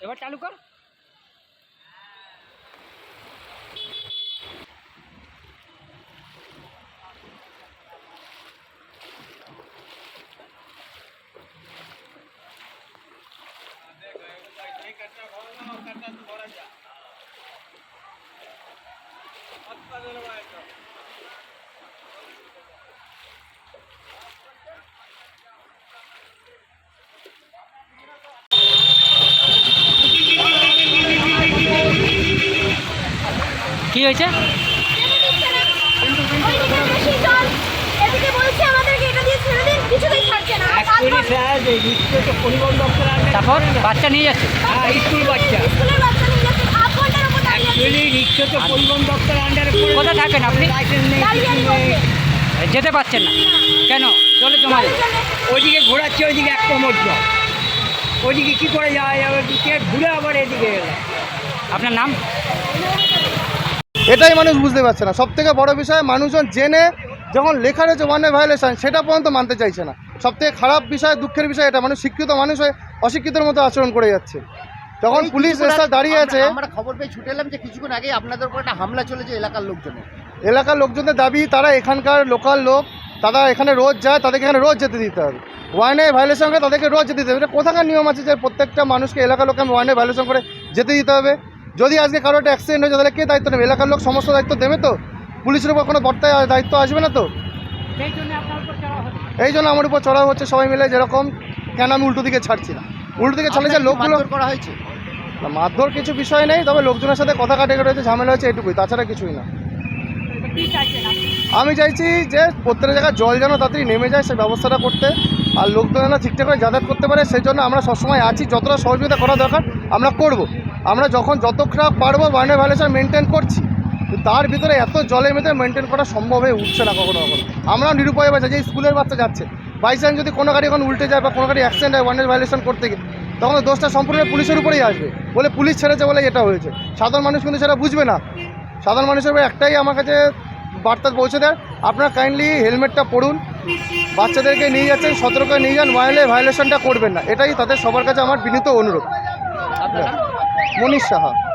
এবার চালু কর करता तो भरा जा अच्छा चलो भाई দাঁড়িয়ে হয়েছে অ্যাকচুয়ালি নিশ্চয় তো পরিবহন দপ্তর আন্ডারে কোথায় থাকেন আপনি। যেতে পারছেন না। কেন? জলে জমা জলের যায় জন্য ওইদিকে ঘোরাচ্ছে ওইদিকে এক কোমর জল। ওইদিকে কি করে যাওয়া যাবে? কে ঘুরে আবার এদিকে আপনার নাম? এটাই মানুষ বুঝতে পারছে না। সব থেকে বড় বিষয় মানুষজন জেনে যখন লেখা রয়েছে ওয়ান ভায়োলেশন সেটা পর্যন্ত মানতে চাইছে না। সব থেকে খারাপ বিষয় দুঃখের বিষয় এটা মানুষ শিক্ষিত মানুষ হয়ে অশিক্ষিতের মতো আচরণ করে যাচ্ছে। যখন পুলিশ আগে দাঁড়িয়ে আছে আমরা- খবর পেয়ে ছুটে এলাম যে কিছুক্ষণ আগে আপনাদের উপর একটা হামলা চলেছে এলাকার লোকজনের। এলাকার লোকজনদের দাবি তারা এখানকার লোকাল লোক তারা এখানে রোজ যায় তাদেরকে এখানে রোজ যেতে দিতে হবে। ওয়ানে ভায়োলেশন করে তাদেরকে রোজ যেতে দিতে হবে। এটা কোথাকার নিয়ম আছে যে প্রত্যেকটা মানুষকে এলাকার লোককে ওয়ানে ভায়োলেশন করে যেতে দিতে হবে? যদি আজকে কারও একটা অ্যাক্সিডেন্ট হয়েছে তাহলে কে দায়িত্ব নেবে? এলাকার লোক সমস্ত দায়িত্ব দেবে তো? পুলিশের উপর কোনো বর্তায় দায়িত্ব আসবে না তো? সেই জন্য আপনার উপর চাওয়া হচ্ছে। এই জন্য আমার উপর চড়া হচ্ছে সবাই মিলে যেরকম কেন আমি উল্টো দিকে ছাড়ছি না? উল্টো দিকে ছাড়লে যে লোকগুলো করা হয়েছে? না, মারধর কিছু বিষয় নেই তবে লোকজনের সাথে কথা কাটাকাটি হয়েছে ঝামেলা হয়েছে এটুকুই তাছাড়া কিছুই না। কি চাইছেন আপনি? আমি চাইছি যে প্রত্যেক জায়গায় জল যেন তাড়াতাড়ি নেমে যায় সেই ব্যবস্থাটা করতে। আর লোকজন যেন ঠিকঠাক করে যাতায়াত করতে পারে সেই জন্য আমরা সবসময় আছি যতটা সহযোগিতা করা দরকার আমরা করব। আমরা যখন যতটা পারব ওয়ানের ভ্যালেশন মেনটেন করছি তার ভিতরে এত জলের ভিতরে মেনটেন করা সম্ভব হয়ে উঠছে না কখনো কখনো। আমরাও নিরুপায় বাচ্চা যে স্কুলের বাচ্চা যাচ্ছে। বাই চান্স যদি কোনো গাড়ি এখন উল্টে যায় বা কোনো গাড়ি অ্যাক্সিডেন্ট হয় ওয়ানের ভায়োলেশন করতে গিয়ে, তখন দোষটা সম্পূর্ণ পুলিশের উপরেই আসবে। বলে পুলিশ ছেড়েছে বলে এটা হয়েছে। সাধারণ মানুষ কিন্তু সেটা বুঝবে না। সাধারণ মানুষের উপরে একটাই আমার কাছে বার্তা পৌঁছে দেয়, আপনারা কাইন্ডলি হেলমেটটা পরুন, বাচ্চাদেরকে নিয়ে যাচ্ছেন, সতর্ক নিয়ে যান ওয়াইলে ভায়োলেশনটা করবেন না। এটাই তাদের সবার কাছে আমার বিনীত অনুরোধ। মনীষ সাহা।